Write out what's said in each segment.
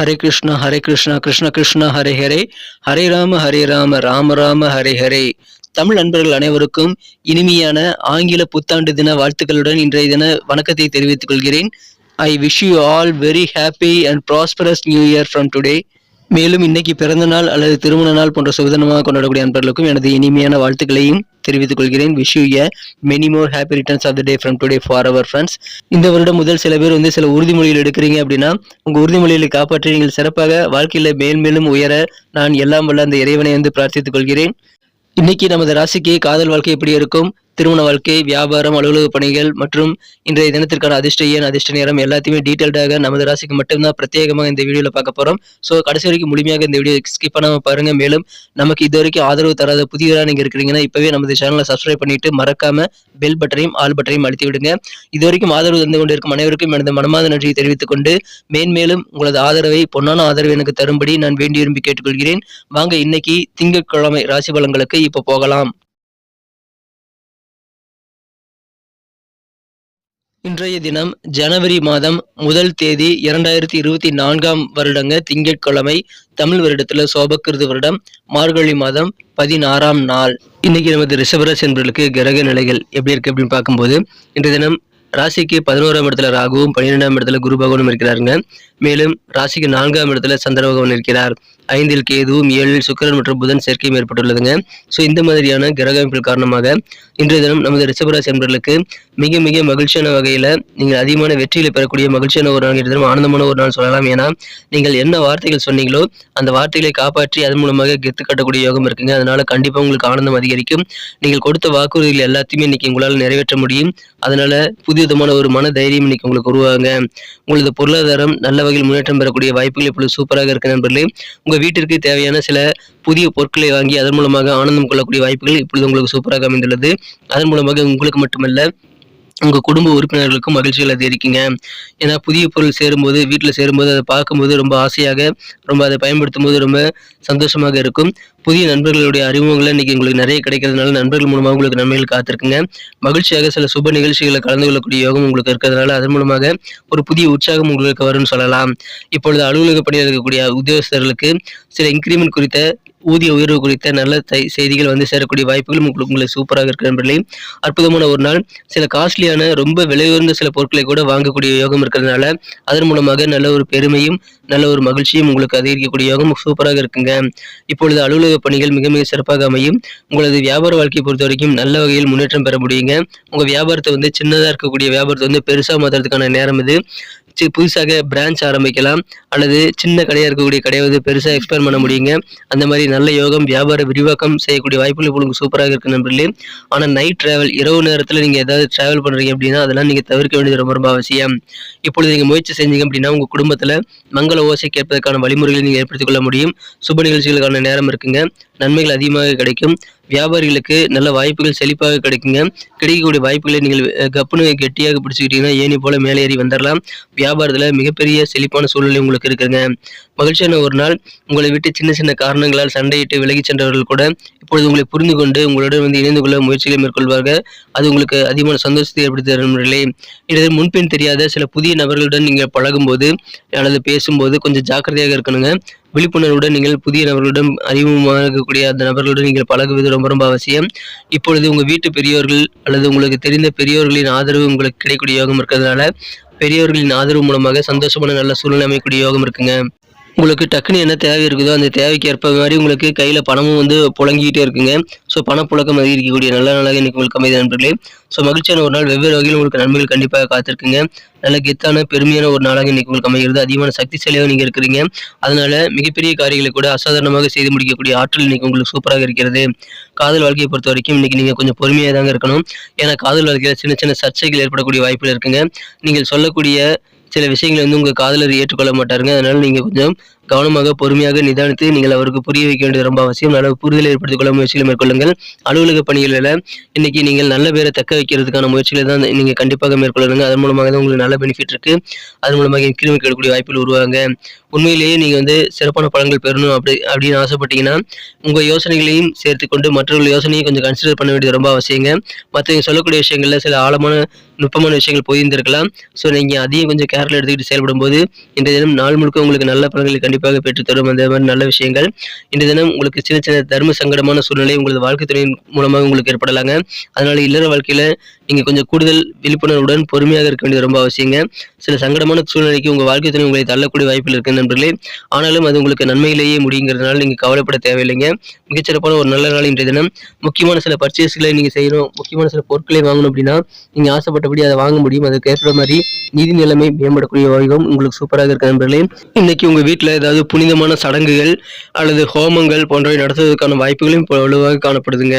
ஹரே கிருஷ்ணா ஹரே கிருஷ்ணா கிருஷ்ண கிருஷ்ணா ஹரே ஹரே. ஹரே ராம ஹரே ராம ராம ராம ஹரே ஹரே. தமிழ் நண்பர்கள் அனைவருக்கும் இனிமையான ஆங்கில புத்தாண்டு தின வாழ்த்துக்களுடன் இன்றைய தின வணக்கத்தை தெரிவித்துக் கொள்கிறேன். I wish you all very happy and prosperous new year from today மேலும் இன்னைக்கு பிறந்த நாள் அல்லது திருமண நாள் போன்ற சுதந்திரமாக கொண்டாடக்கூடிய அன்பர்களுக்கும் எனது இனிமையான வாழ்த்துக்களையும் தெரிவித்துக் கொள்கிறேன். Wish you a many more happy returns of the day from today for our friends இந்த வருடம் முதல் சில பேர் வந்து சில உறுதிமொழிகள் எடுக்கிறீங்க அப்படின்னா உங்கள் உறுதிமொழிகளை காப்பாற்றி நீங்கள் சிறப்பாக வாழ்க்கையில் மேல்மேலும் உயர நான் எல்லாம் வல்ல அந்த இறைவனை வந்து பிரார்த்தித்துக் கொள்கிறேன். இன்னைக்கு நமது ராசிக்கு காதல் வாழ்க்கை எப்படி இருக்கும்? திருமண வாழ்க்கை வியாபாரம் அலுவலக பணிகள் மற்றும் இன்றைய தினத்திற்கான அதிர்ஷ்ட அதிர்ஷ்ட நேரம் எல்லாத்தையுமே டீட்டெயில்டாக நமது ராசிக்கு மட்டும்தான் பிரத்யேகமாக இந்த வீடியோவில் பார்க்க போகிறோம் ஸோ கடைசி வரைக்கும் முழுமையாக இந்த வீடியோ ஸ்கிப் பண்ணாமல் பாருங்கள் மேலும் நமக்கு இது வரைக்கும் ஆதரவு தராத புதியவராக நீங்க இருக்கிறீங்கன்னா இப்பவே நமது சேனலை சப்ஸ்கிரைப் பண்ணிட்டு மறக்காம பெல் பட்டனையும் ஆல் பட்டனையும் அழுத்தி விடுங்க. இது வரைக்கும் ஆதரவு தந்து கொண்டிருக்கும் அனைவருக்கும் எனது மனமாத நன்றியை தெரிவித்துக் கொண்டு மேன்மேலும் உங்களது ஆதரவை பொன்னான ஆதரவு எனக்கு தரும்படி நான் வேண்டி விரும்பி கேட்டுக்கொள்கிறேன். வாங்க இன்னைக்கு திங்கட்கிழமை ராசி பலன்களுக்கு இப்போ போகலாம். இன்றைய தினம் ஜனவரி மாதம் முதல் தேதி இரண்டாயிரத்தி இருபத்தி நான்காம் வருடங்க திங்கட்கிழமை தமிழ் வருடத்துல சோபக்கிருது வருடம் மார்கழி மாதம் பதினாறாம் நாள். இன்னைக்கு நமது ரிஷபராசி என்பவர்களுக்கு கிரக நிலைகள் எப்படி இருக்கு அப்படின்னு பார்க்கும்போது இன்றைய தினம் ராசிக்கு பதினோராம் இடத்துல ராகுவும் பன்னிரெண்டாம் இடத்துல குரு பகவானும் இருக்கிறாருங்க. மேலும் ராசிக்கு நான்காம் இடத்துல சந்திர பகவான் இருக்கிறார். ஐந்தில் கேதுவும் ஏழில் சுக்கிரன் மற்றும் புதன் சேர்க்கையும் ஏற்பட்டுள்ளதுங்க. ஸோ இந்த மாதிரியான கிரக அமைப்பில் காரணமாக இன்றைய தினம் நமது ரிஷபராசி என்பவர்களுக்கு மிக மிக மகிழ்ச்சியான வகையில் நீங்கள் அதிகமான வெற்றியில் பெறக்கூடிய மகிழ்ச்சியான ஒரு நாள் இன்றைய தினம் ஆனந்தமான ஒரு நாள் சொல்லலாம். ஏன்னா நீங்கள் என்ன வார்த்தைகள் சொன்னீங்களோ அந்த வார்த்தைகளை காப்பாற்றி அதன் மூலமாக கெத்து கட்டக்கூடிய யோகம் இருக்குங்க. அதனால கண்டிப்பாக உங்களுக்கு ஆனந்தம் அதிகரிக்கும். நீங்கள் கொடுத்த வாக்குறுதிகள் எல்லாத்தையுமே இன்னைக்கு உங்களால் நிறைவேற்ற முடியும். அதனால புதியதமான ஒரு மன தைரியம் இன்னைக்கு உங்களுக்கு உருவாங்க உங்களது பொருளாதாரம் நல்ல வகையில் முன்னேற்றம் பெறக்கூடிய வாய்ப்புகள் இப்பொழுது சூப்பராக இருக்கு நண்பர்களே. உங்க வீட்டிற்கு தேவையான சில புதிய பொருட்களை வாங்கி அதன் மூலமாக ஆனந்தம் கொள்ளக்கூடிய வாய்ப்புகள் இப்பொழுது உங்களுக்கு சூப்பராக அமைந்துள்ளது. அதன் மூலமாக உங்களுக்கு மட்டுமல்ல உங்க குடும்ப உறுப்பினர்களுக்கும் மகிழ்ச்சிகள் அதிகரிக்குங்க ஏன்னா புதிய பொருள் சேரும்போது வீட்டில் சேரும்போது அதை பார்க்கும்போது ரொம்ப ஆசையாக ரொம்ப அதை பயன்படுத்தும் போது ரொம்ப சந்தோஷமாக இருக்கும். புதிய நண்பர்களுடைய அறிமுகங்கள் இன்னைக்கு உங்களுக்கு நிறைய கிடைக்கிறதுனால நண்பர்கள் மூலமாக உங்களுக்கு நன்மைகள் காத்திருக்குங்க. மகிழ்ச்சியாக சில சுப நிகழ்ச்சிகளை கலந்து கொள்ளக்கூடிய யோகம் உங்களுக்கு இருக்கிறதுனால அதன் மூலமாக ஒரு புதிய உற்சாகம் உங்களுக்கு வரும்னு சொல்லலாம். இப்பொழுது அலுவலக பணியில் இருக்கக்கூடிய உத்தியோகஸ்தர்களுக்கு சில இன்க்ரிமெண்ட் குறித்த ஊதிய உயர்வு குறித்த நல்ல தை- செய்திகள் வந்து சேரக்கூடிய வாய்ப்புகள் உங்களுக்கு உங்களுக்கு சூப்பராக இருக்கிற நண்பர்களே. அற்புதமான ஒரு நாள். சில காஸ்ட்லியான ரொம்ப விலை உயர்ந்த சில பொருட்களை கூட வாங்கக்கூடிய யோகம் இருக்கிறதுனால அதன் மூலமாக நல்ல ஒரு பெருமையும் நல்ல ஒரு மகிழ்ச்சியும் உங்களுக்கு அதிகரிக்கக்கூடிய யோகம் சூப்பராக இருக்குங்க. இப்பொழுது அலுவலக பணிகள் மிக மிக சிறப்பாக அமையும். உங்களது வியாபார வாழ்க்கையை பொறுத்த வரைக்கும் நல்ல வகையில் முன்னேற்றம் பெற முடியுங்க. உங்க வியாபாரத்தை வந்து சின்னதாக இருக்கக்கூடிய வியாபாரத்தை வந்து பெருசாக மாற்றுறதுக்கான நேரம் இது. புதுசாக பிரான்ச் ஆரம்பிக்கலாம். அல்லது சின்ன கடையாக இருக்கக்கூடிய கடையை வந்து பெருசாக எக்ஸ்பேர் பண்ண முடியுங்க. அந்த மாதிரி நல்ல யோகம் வியாபார விரிவாக்கம் செய்யக்கூடிய வாய்ப்புகள் உங்களுக்கு சூப்பராக இருக்கு நண்பர்களே. ஆனால் நைட் டிராவல் இரவு நேரத்தில் நீங்கள் ஏதாவது டிராவல் பண்ணுறீங்க அப்படின்னா அதெல்லாம் நீங்கள் தவிர்க்க வேண்டியது ரொம்ப ரொம்ப அவசியம். இப்பொழுது நீங்கள் முயற்சி செஞ்சீங்க அப்படின்னா உங்கள் குடும்பத்தில் மங்கள ஓசை கேட்பதற்கான வழிமுறைகளை நீங்கள் ஏற்படுத்திக் கொள்ள முடியும். சுப நிகழ்ச்சிகளுக்கான நேரம் இருக்குங்க. நன்மைகள் அதிகமாக கிடைக்கும். வியாபாரிகளுக்கு நல்ல வாய்ப்புகள் செழிப்பாக கிடைக்குங்க. கிடைக்கக்கூடிய வாய்ப்புகளை நீங்கள் கப்புனு கெட்டியாக பிடிச்சிக்கிட்டீங்கன்னா ஏனி போல மேலே ஏறி வந்துடலாம் வியாபாரத்தில் மிகப்பெரிய செழிப்பான சூழ்நிலை உங்களுக்கு இருக்குங்க. மகிழ்ச்சியான ஒரு நாள். உங்களை விட்டு சின்ன சின்ன காரணங்களால் சண்டையிட்டு விலகி சென்றவர்கள் கூட இப்பொழுது உங்களை புரிந்து கொண்டு உங்களுடன் வந்து இணைந்து கொள்ள முயற்சிகளை மேற்கொள்வார்கள். அது உங்களுக்கு அதிகமான சந்தோஷத்தை ஏற்படுத்தி தரும் நிலை இது முன்பின் தெரியாத சில புதிய நபர்களுடன் நீங்கள் பழகும்போது அல்லது பேசும்போது கொஞ்சம் ஜாக்கிரதையாக இருக்கணுங்க. விழிப்புணர்வுடன் நீங்கள் புதிய நபர்களுடன் அறிமுகமாகக்கூடிய அந்த நபர்களுடன் நீங்கள் பழகுவது ரொம்ப ரொம்ப அவசியம். இப்பொழுது உங்கள் வீட்டு பெரியோர்கள் அல்லது உங்களுக்கு தெரிந்த பெரியோர்களின் ஆதரவு உங்களுக்கு கிடைக்கூடிய யோகம் இருக்கிறதுனால பெரியோர்களின் ஆதரவு மூலமாக சந்தோஷமான நல்ல சூழ்நிலை அமைக்கக்கூடிய யோகம் இருக்குங்க. உங்களுக்கு டக்குன்னு என்ன தேவை இருக்குதோ அந்த தேவைக்கு ஏற்ப மாதிரி உங்களுக்கு கையில் பணமும் வந்து புழங்கிக்கிட்டே இருக்குங்க. ஸோ பணப்புழக்கம் அதிகரிக்கக்கூடிய நல்ல நாளாக இன்னைக்கு உங்களுக்கு அமைதி நண்பர்களே. ஸோ மகிழ்ச்சியான ஒரு நாள். வெவ்வேறு வகையில் உங்களுக்கு நன்மைகள் கண்டிப்பாக காத்திருக்குங்க. நல்ல கெத்தான பெருமையான ஒரு நாளாக இன்னைக்கு உங்களுக்கு அமைகிறது. அதிகமான சக்திசாலியாக நீங்கள் இருக்கிறீங்க. அதனால மிகப்பெரிய காரியங்களை கூட அசாதாரணமாக செய்து முடிக்கக்கூடிய ஆற்றல் இன்னைக்கு உங்களுக்கு சூப்பராக இருக்கிறது. காதல் வாழ்க்கையை பொறுத்த வரைக்கும் இன்னைக்கு நீங்கள் கொஞ்சம் பொறுமையாக தாங்க இருக்கணும். ஏன்னா காதல் வாழ்க்கையில் சின்ன சின்ன சர்ச்சைகள் ஏற்படக்கூடிய வாய்ப்புகள் இருக்குங்க. நீங்கள் சொல்லக்கூடிய சில விஷயங்களை வந்து உங்கள் காதலர் ஏற்றுக்கொள்ள மாட்டாருங்க. அதனால நீங்கள் கொஞ்சம் கவனமாக பொறுமையாக நிதானித்து நீங்கள் அவருக்கு புரிய வைக்க வேண்டியது ரொம்ப அவசியம். நல்ல புரிதல் ஏற்படுத்திக் கொள்ள முயற்சிகளை மேற்கொள்ளுங்கள். அலுவலக பணிகளில் இன்னைக்கு நீங்கள் நல்ல பேரை தக்க வைக்கிறதுக்கான முயற்சிகளை தான் நீங்கள் கண்டிப்பாக மேற்கொள்ளுங்க அதன் மூலமாக தான் உங்களுக்கு நல்ல பெனிஃபிட் இருக்கு. அதன் மூலமாக இன்க்ரிமெண்ட் கிடைக்கக்கூடிய வாய்ப்பில் உருவாங்க உண்மையிலேயே நீங்க வந்து சிறப்பான பலன்கள் பெறணும் அப்படி அப்படின்னு ஆசைப்பட்டீங்கன்னா உங்க யோசனைகளையும் சேர்த்துக்கொண்டு மற்றவர்கள் யோசனையும் கொஞ்சம் கன்சிடர் பண்ண வேண்டியது ரொம்ப அவசியங்க. மற்றவங்க சொல்லக்கூடிய விஷயங்கள்ல சில ஆழமான நுட்பமான விஷயங்கள் போயிருந்திருக்கலாம். ஸோ நீங்க அதையும் கொஞ்சம் கேர்ல எடுத்துக்கிட்டு செயல்படும் போது இன்றைய தினம் நாள் முழுக்க உங்களுக்கு நல்ல பலன்களை கண்டிப்பாக பெற்றுத்தரும். அந்த மாதிரி நல்ல விஷயங்கள். இன்றைய தினம் உங்களுக்கு சின்ன சின்ன தர்ம சங்கடமான சூழ்நிலை உங்களது வாழ்க்கை துணையின் மூலமாக உங்களுக்கு ஏற்படலாங்க. அதனால இல்லற வாழ்க்கையில நீங்கள் கொஞ்சம் கூடுதல் விழிப்புணர்வுடன் பொறுமையாக இருக்க வேண்டியது ரொம்ப அவசியங்க. சில சங்கடமான சூழ்நிலைக்கு உங்கள் வாழ்க்கை துணை உங்களை தள்ளக்கூடிய வாய்ப்பில் இருக்கு நண்பர்களே. ஆனாலும் அது உங்களுக்கு நன்மையிலேயே முடியுங்கிறதுனால நீங்கள் கவலைப்பட தேவையில்லைங்க. மிகச்சிறப்பான ஒரு நல்ல நாள் இன்றைய தினம். முக்கியமான சில பர்ச்சேஸ்களை நீங்கள் செய்யணும் முக்கியமான சில பொருட்களை வாங்கணும் அப்படின்னா நீங்கள் ஆசைப்பட்டபடி அதை வாங்க முடியும். அதுக்கு ஏற்ற மாதிரி நிதி நிலைமை மேம்படக்கூடிய வகையும் உங்களுக்கு சூப்பராக இருக்க நண்பர்களே. இன்னைக்கு உங்கள் வீட்டில் ஏதாவது புனிதமான சடங்குகள் அல்லது ஹோமங்கள் போன்றவை நடத்துவதற்கான வாய்ப்புகளும் இப்போ வலுவாக காணப்படுதுங்க.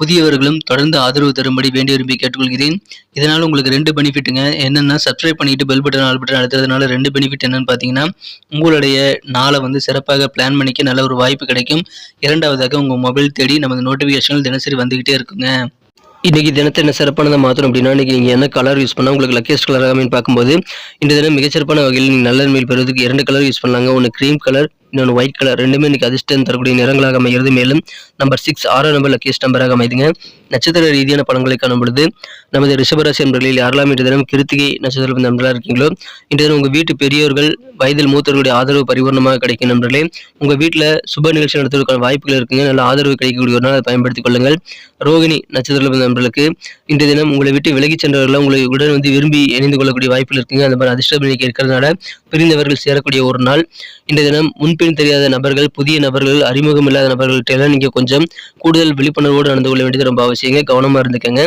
புதியவர்களும் தொடர்ந்து ஆதரவு தரும்படி வேண்டி விரும்பி கேட்டுக்கொள்கிறேன். இதனால் உங்களுக்கு ரெண்டு பெனிஃபிட்டுங்க. என்னென்னா சப்ஸ்கிரைப் பண்ணிட்டு பெல் பட்டன் ஆல் பட்டன் அழுத்துறதுனால ரெண்டு பெனிஃபிட் என்னன்னு பார்த்தீங்கன்னா உங்களுடைய நாளை வந்து சிறப்பாக பிளான் பண்ணிக்க நல்ல ஒரு வாய்ப்பு கிடைக்கும். இரண்டாவதாக உங்கள் மொபைல் தேடி நமது நோட்டிஃபிகேஷன்கள் தினசரி வந்துகிட்டே இருக்குங்க. இன்றைக்கி தினத்தை என்ன சிறப்பானதை மாற்றணும் அப்படின்னா இன்றைக்கி நீங்கள் என்ன கலர் யூஸ் பண்ணால் உங்களுக்கு லக்கியஸ்ட் கலர் ஆகாமல் பார்க்கும்போது இந்த தினம் மிகச்சிறப்பான வகையில் நீங்கள் நல்ல நன்மையில் பெறுவதற்கு இரண்டு கலர் யூஸ் பண்ணலாங்க. ஒன்று க்ரீம் கலர் இன்னொன்று ஒயிட் கலர் ரெண்டுமே இன்னைக்கு அதிர்ஷ்டம் தரக்கூடிய நிறங்களாக அமைகிறது. மேலும் நம்பர் சிக்ஸ் ஆறாம் நம்பர் லக்கியஸ்ட் நம்பராக அமைதுங்க. நட்சத்திர ரீதியான பலன்களை காணும் பொழுது நமது ரிஷபராசி நண்பர்களில் யாரெல்லாம் இன்று தினம் கிருத்திகை நட்சத்திர நண்பர்களாக இருக்கீங்களோ இன்று தினம் உங்கள் வீட்டு பெரியவர்கள் வயதில் மூத்தவர்களுடைய ஆதரவு பரிபூர்ணமாக கிடைக்கும் நண்பர்களே. உங்கள் வீட்டில் சுப நிகழ்ச்சி நடத்துவதற்கான வாய்ப்புகள் இருக்குங்க. நல்ல ஆதரவு கிடைக்கக்கூடிய ஒரு நாள் அதை பயன்படுத்திக் கொள்ளுங்கள். ரோகிணி நட்சத்திர நண்பர்களுக்கு இன்றைய தினம் உங்களை விட்டு விலகிச் சென்றவர்கள் உங்களை உடன் வந்து விரும்பி இணைந்து கொள்ளக்கூடிய வாய்ப்புகள் இருக்குங்க. அந்த மாதிரி அதிர்ஷ்டம் இருக்கிறதுனால பிரிந்தவர்கள் சேரக்கூடிய ஒரு நாள். இன்றைய தினம் முன்பின் தெரியாத நபர்கள் புதிய நபர்கள் அறிமுகம் இல்லாத நபர்கள்ட்ட எல்லாம் நீங்கள் கொஞ்சம் கூடுதல் விழிப்புணர்வோடு நடந்து கொள்ள வேண்டியது ரொம்ப அவசியங்க. கவனமாக இருந்துக்கங்க.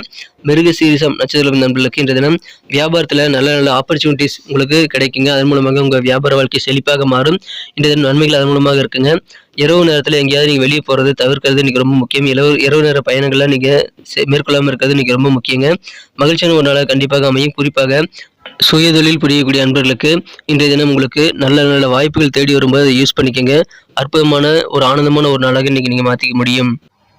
மிருக சீரிசம் நட்சத்திரம் நண்பர்களுக்கு இன்றைய தினம் வியாபாரத்தில் நல்ல நல்ல ஆப்பர்ச்சுனிட்டிஸ் உங்களுக்கு கிடைக்குங்க. அதன் மூலமாக உங்கள் வியாபார வாழ்க்கை செழிப்பாக மாறும். இன்றைய தினம் நன்மைகள் அதன் மூலமாக இருக்குங்க. இரவு நேரத்தில் எங்கேயாவது நீங்கள் வெளியே போகிறது தவிர்க்கிறது இன்றைக்கி ரொம்ப முக்கியம். இரவு இரவு நேர பயணங்களை நீங்கள் மேற்கொள்ளாமல் இருக்கிறது இன்றைக்கி ரொம்ப முக்கியங்க. மகிழ்ச்சியான ஒரு நாளாக கண்டிப்பாக அமையும். குறிப்பாக சுயதொழில் புரியக்கூடிய அன்பர்களுக்கு இன்றைய தினம் உங்களுக்கு நல்ல நல்ல வாய்ப்புகள் தேடி வரும்போது அதை யூஸ் பண்ணிக்கோங்க. அற்புதமான ஒரு ஆனந்தமான ஒரு நாளாக இன்றைக்கி நீங்கள் மாற்றிக்க முடியும்.